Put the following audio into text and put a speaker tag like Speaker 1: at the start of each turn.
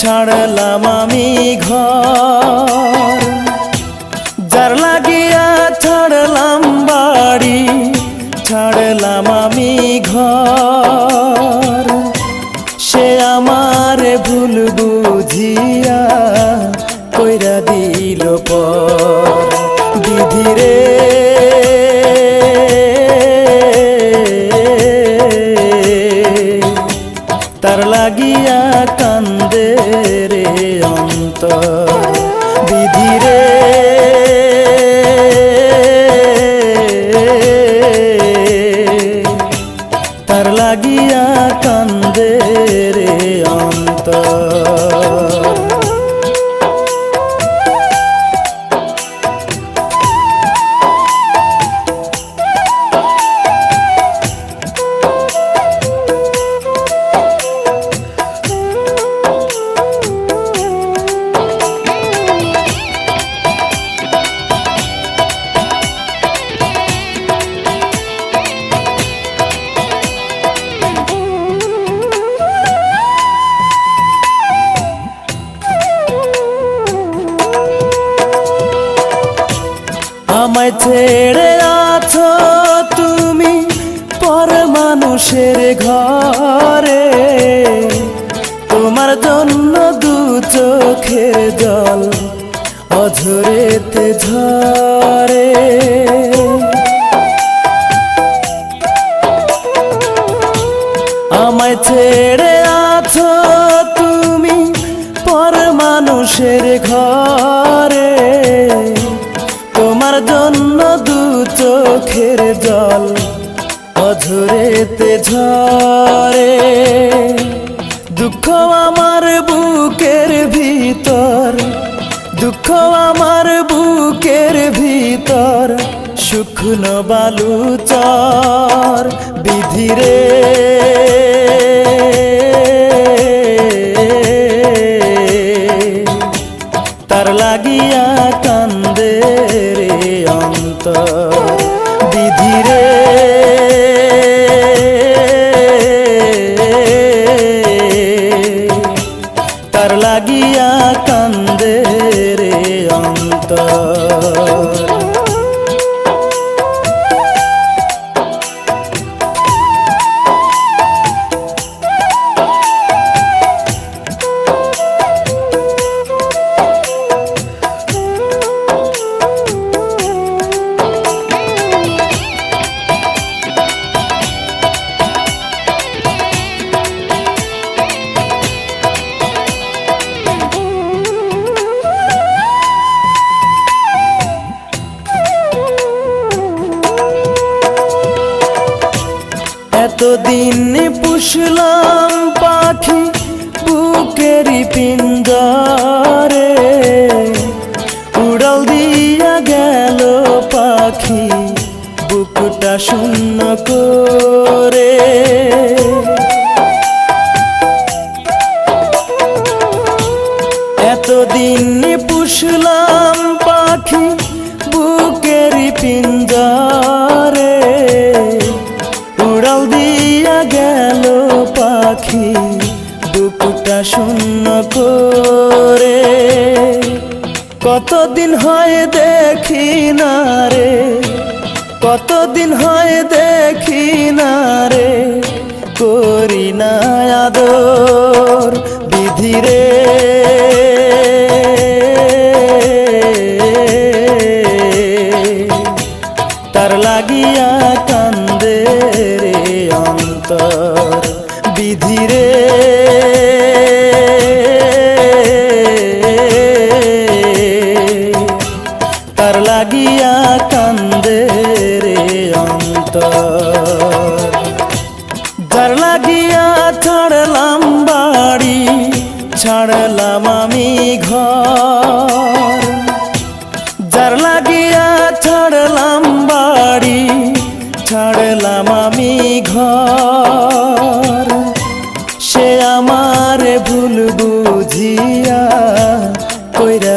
Speaker 1: ছাড়লাম আমি ঘর। যার লাগিয়া ছাড়লাম বাড়ি, ছাড়লাম আমি ঘর। সে আমার ভুল বুঝিয়া কইরা দিল পর। বিধিরে তার লাগিয়া কান্দে রে অন্তর। আমায় ছেড়ে আছো তুমি পর মানুষের ঘরে। তোমার জন্য দু চোখের জল অঝরেতে ঝরে। আমায় ছেড়ে আছো তুমি পর মানুষের ঘরে চোখের জল অঝরেতে ঝরে। দুঃখ আমার বুকের ভিতর, দুঃখ আমার বুকের ভিতর, শুকনো বালু চর বিধিরে তার লাগিয়া এতদিন পুষলাম পাখি বুকেরই পিঞ্জরে। উড়াল দিয়া গেল পাখি বুকটা শূন্য করে। এতদিন পুষলাম পাখি বুকেরই পিঞ্জরে। পাখি দুপুটা শূন্য করে। কতদিন হয় দেখি না রে, কতদিন হয় দেখি না রে, করি না আদর বিধিরে ছাড়লাম আমি ঘর। যার লাগিয়া ছাড়লাম বাড়ি, ছাড়লাম আমি ঘর। সে আমার ভুল বুঝিয়া কইরা